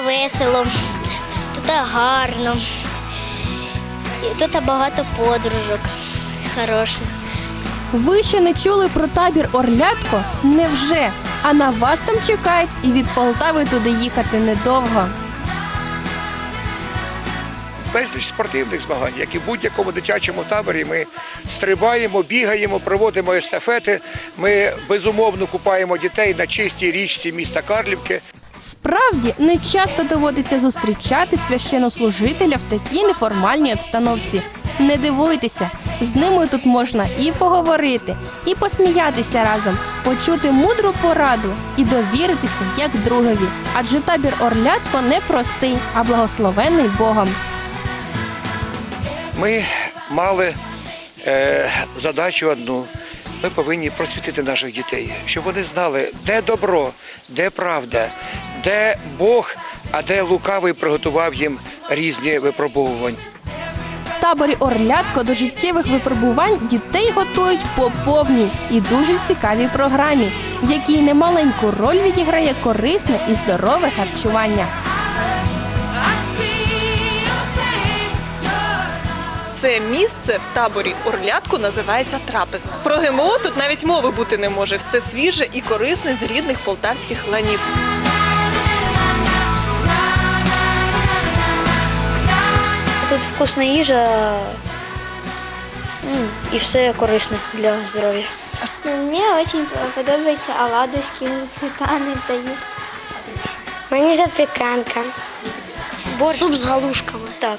весело, тут гарно. І тут багато подружок хороших. Ви ще не чули про табір Орлятко? Невже? А на вас там чекають і від Полтави туди їхати недовго. безліч спортивних змагань, як і в будь-якому дитячому таборі. Ми стрибаємо, бігаємо, проводимо естафети. Ми безумовно купаємо дітей на чистій річці міста Карлівки. Справді не часто доводиться зустрічати священнослужителя в такій неформальній обстановці. Не дивуйтеся, з ними тут можна і поговорити, і посміятися разом, почути мудру пораду і довіритися як другові. Адже табір Орлятко не простий, а благословений Богом. Ми мали е, задачу одну. Ми повинні просвітити наших дітей, щоб вони знали, де добро, де правда, де Бог, а де лукавий приготував їм різні випробовування. В таборі Орлятко до життєвих випробувань дітей готують по повній і дуже цікавій програмі, в якій немаленьку роль відіграє корисне і здорове харчування. Це місце в таборі Орлятку називається трапезна. Про ГМО тут навіть мови бути не може. Все свіже і корисне з рідних полтавських ланів. Тут вкусна їжа і все корисне для здоров'я. Ну, Мені дуже подобаються оладушки сметани дають. Мені запіканка. Суп з галушками. Так.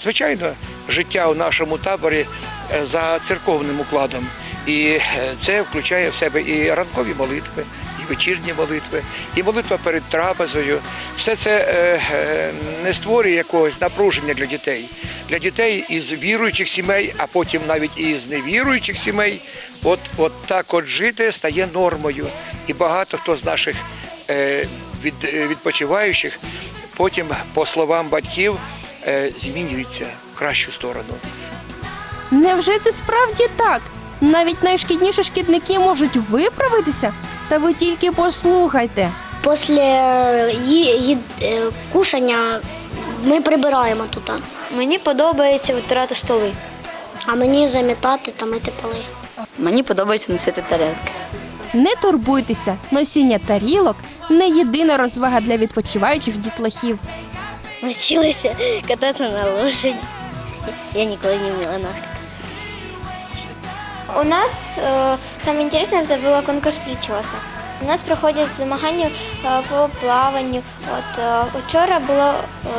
Звичайно, життя у нашому таборі е, за церковним укладом. І е, це включає в себе і ранкові молитви, і вечірні молитви, і молитва перед трапезою. Все це е, е, не створює якогось напруження для дітей. Для дітей із віруючих сімей, а потім навіть і з невіруючих сімей. От, от так от жити стає нормою. І багато хто з наших від, відпочиваючих потім, по словам батьків, змінюються в кращу сторону. Невже це справді так? Навіть найшкідніші шкідники можуть виправитися? Та ви тільки послухайте. Після ї- ї- е, кушання ми прибираємо тут. Мені подобається витирати столи. А мені замітати та мити поли. Мені подобається носити тарелки. Не турбуйтеся, носіння тарілок не єдина розвага для відпочиваючих дітлахів. Навчилася кататися на лошаді. Я ніколи не вміла на У нас е, саме інтересне це було конкурс причосок. У нас проходять змагання е, по плаванню. От е, вчора було е,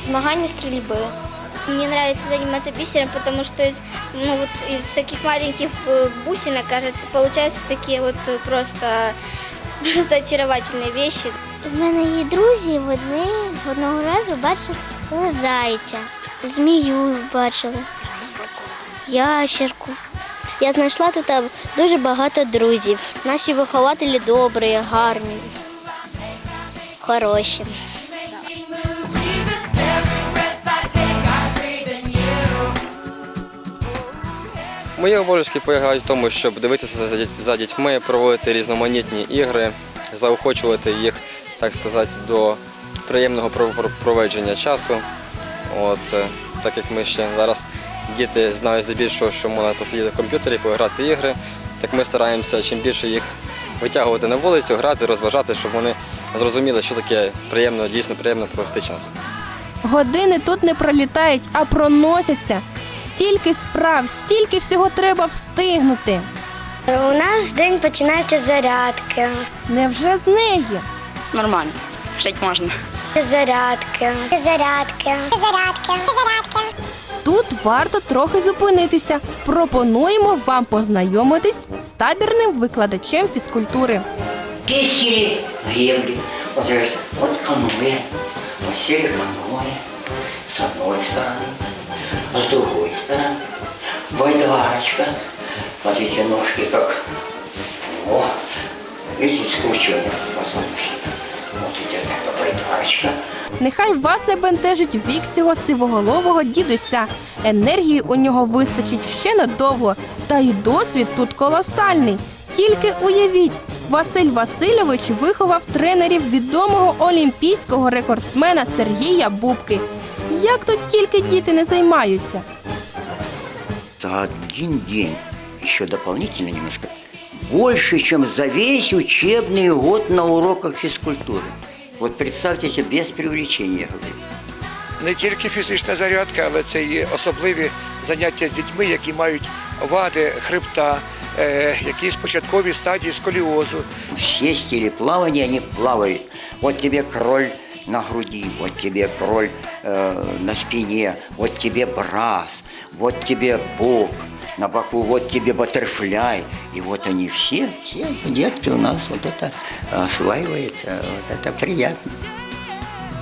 змагання стрільби. Мне нравится заниматься бисером, потому что из, ну, вот из таких маленьких э, бусинок, кажется, получаются такие вот э, просто, просто очаровательные вещи. У мене є друзі, вони одного разу бачили зайця, змію бачили, ящерку. Я знайшла тут дуже багато друзів. Наші вихователі добрі, гарні, хороші. Мої обов'язки полягають в тому, щоб дивитися за діт- за дітьми, проводити різноманітні ігри, заохочувати їх, так сказати, до приємного пров- пров- проведження часу. От, е, так як ми ще зараз діти знають здебільшого, що можна посидіти в комп'ютері, пограти ігри, так ми стараємося чим більше їх витягувати на вулицю, грати, розважати, щоб вони зрозуміли, що таке приємно, дійсно приємно провести час. Години тут не пролітають, а проносяться. Стільки справ, стільки всього треба встигнути. У нас день починається з зарядки. Невже з неї? Нормально, жити можна. Зарядки. Зарядки. Зарядки. Зарядки Тут варто трохи зупинитися. Пропонуємо вам познайомитись з табірним викладачем фізкультури. Чистили гребли. Вот, смотрите, вот каноэ. Вот сели каноэ. С одной стороны, с другой стороны. Байдарочка. Смотрите, ножки как... О, видите, скручивание позвоночника. Вот идет эта байдарочка. Нехай вас не бентежить вік цього сивоголового дідуся. Енергії у нього вистачить ще надовго, та й досвід тут колосальний. Тільки уявіть, Василь Васильович виховав тренерів відомого олімпійського рекордсмена Сергія Бубки. Як тут тільки діти не займаються? За один день, еще дополнительно немножко, больше, чем за весь учебный год на уроках физкультуры. Вот представьте себе, без привлечения, я говорю. не тільки фізична зарядка, але це і особливі заняття з дітьми, які мають вади хребта, е, якісь початкові стадії сколіозу. Все стили плавания, они плавают. Вот тебе кроль на груди, вот тебе кроль э, на спине, вот тебе брас, вот тебе бок на боку, вот тебе баттерфляй. И вот они все, все детки у нас вот это осваивают, э, вот это приятно.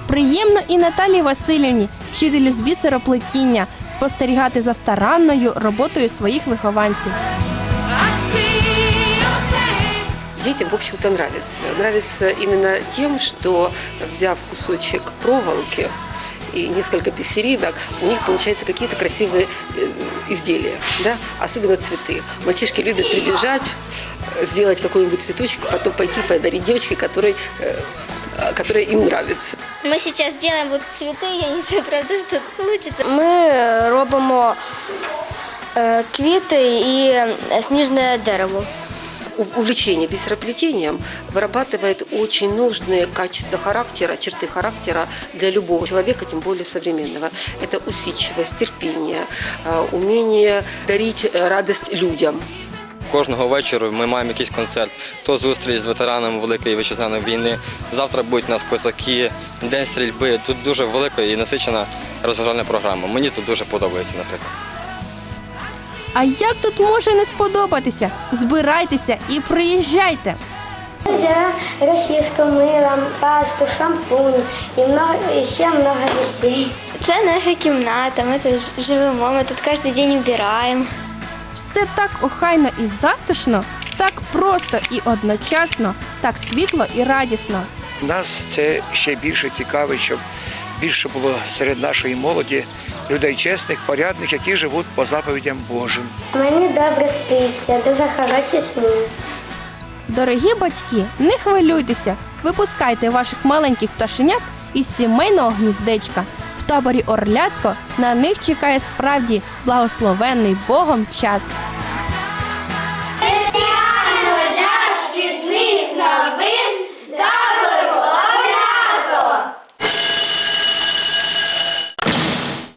Приємно і Наталії Васильівні, вчителю з бісероплетіння, спостерігати за старанною роботою своїх вихованців. Детям, в общем-то, нравится. Нравится именно тем, что, взяв кусочек проволоки и несколько писеринок, у них получаются какие-то красивые э, изделия, да? особенно цветы. Мальчишки любят прибежать, э, сделать какой-нибудь цветочек, а потом пойти подарить девочке, которой, э, которая им нравится. Мы сейчас делаем вот цветы, я не знаю, правда, что это получится. Ми робимо е, квіти і е, сніжне дерево. У- Увлечение бисероплетением вырабатывает очень нужные качества характера, черты характера для любого человека, тем более современного. Это усидчивость, терпение, э, умение дарить э, радость людям. Кожного вечора ми маємо якийсь концерт, то зустріч з ветеранами Великої вітчизняної війни. Завтра будуть у нас козаки, день стрільби. Тут дуже велика і насичена розважальна програма. Мені тут дуже подобається, наприклад. А як тут може не сподобатися? Збирайтеся і приїжджайте! Взяла розчіску, мила, пасту, шампунь і, много, і ще много вещей. Це наша кімната, ми тут живемо, ми тут кожен день вбираємо. Все так охайно і затишно, так просто і одночасно, так світло і радісно. Нас це ще більше цікавить, щоб більше було серед нашої молоді людей чесних, порядних, які живуть по заповідям Божим. Мені добре спиться, дуже хороші сни. Дорогі батьки, не хвилюйтеся, випускайте ваших маленьких пташенят із сімейного гніздечка. В таборі Орлятко на них чекає справді благословенний Богом час.